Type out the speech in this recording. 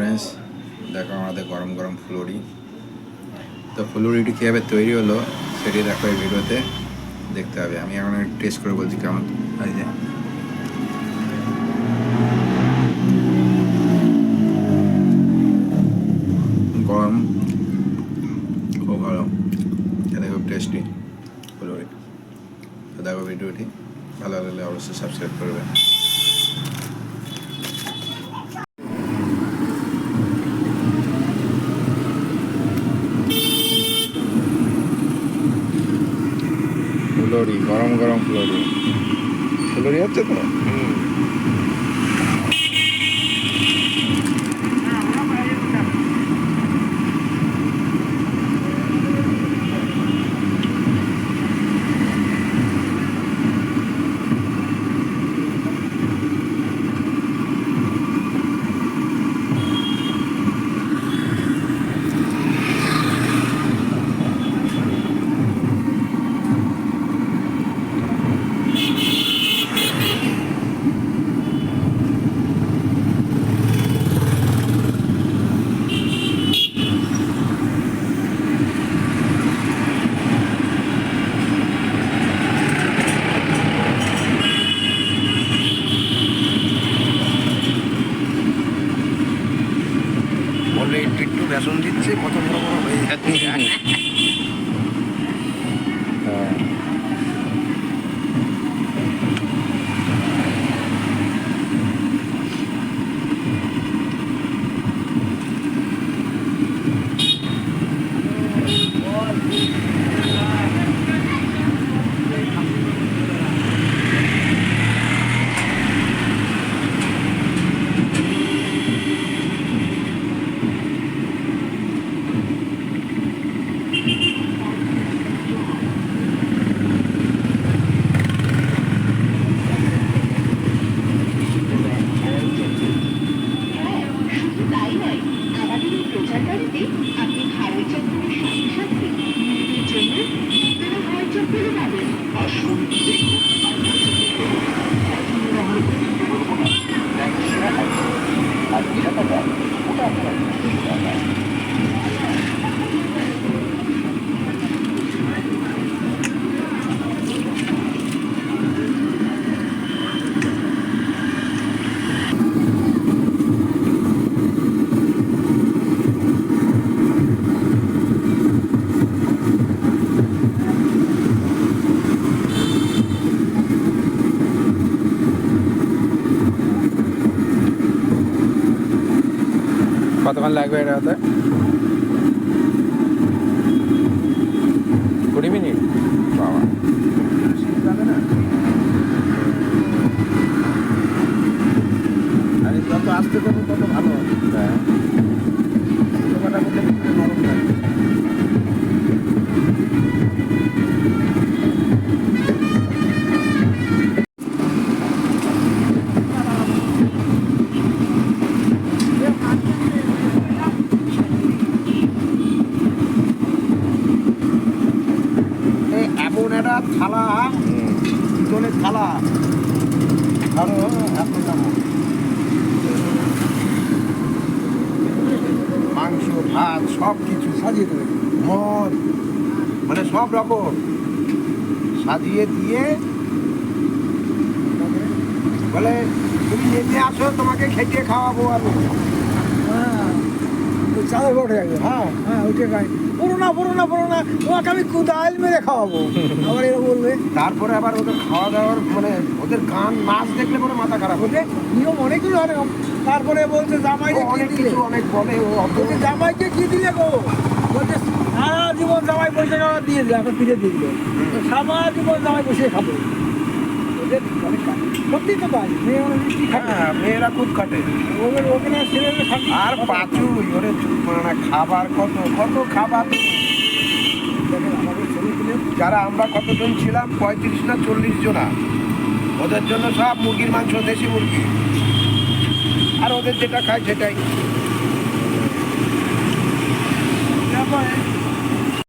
Friends দেখো আমাদের গরম গরম ফুলুরি। তো ফুলুরিটি কীভাবে তৈরি হলো সেটি দেখো এই ভিডিওতে দেখতে হবে। আমি এখন টেস্ট করে বলছি কেমন? এই যে। গরম। খুব ভালো। খেতে খুব টেস্টি ফুলুরি। দেখো ভিডিওটি। ভালো লাগলে অবশ্যই সাবস্ক্রাইব করবে। ফুলরি গরম গরম ফুলরি। ফুলরি হচ্ছে তো বললে একটু একটু বেসন দিচ্ছে কত বড় বড় হয়ে যাচ্ছে। Thank শুধু আমাদের এই কতক্ষণ লাগবে এটা থালা। পিতলের থালা। ধরো এত দাম মাংস, ভাত সব কিছু সাজিয়ে দেবে। মদ মানে সব রকম। সাজিয়ে দিয়ে বলে, তুমি নেমে আসো, তোমাকে খেটিয়ে খাওয়াবো আমি। চাঁদা ভোট হয়ে গেছে। হ্যাঁ হ্যাঁ ওইটা গাই পুরো না পুরো না পুরো না তোমাকে আমি কুদাইল মেরে খাওয়াবো। আবার এরা বলবে। তারপরে আবার ওদের খাওয়া দাওয়ার মানে ওদের গান নাচ দেখলে পরে মাথা খারাপ ওদের নিয়ম অনেকগুলো অনেক তারপরে বলছে জামাইকে অনেক কিছু অনেক বলে ও অত বলছে জামাইকে কি দিলে গো? বলছে সারা জীবন জামাই পয়সা দিয়ে দিলে এখন ফিরে দিয়ে দিল। সারা জীবন জামাই বসে খাব। ওদের অনেক কাজ। সত্যি তো মেয়ে হ্যাঁ মেয়েরা খুব খাটে। ওদের ওখানে ছেলেদের খাবে আর পাঁচু ওরে মানে খাবার কত কত খাবার দেখেন আমাদের ছেলে যারা আমরা কতজন ছিলাম? পঁয়ত্রিশ না চল্লিশ জনা। ওদের জন্য সব মুরগির মাংস দেশি মুরগি। আর ওদের যেটা খায় সেটাই। তারপরে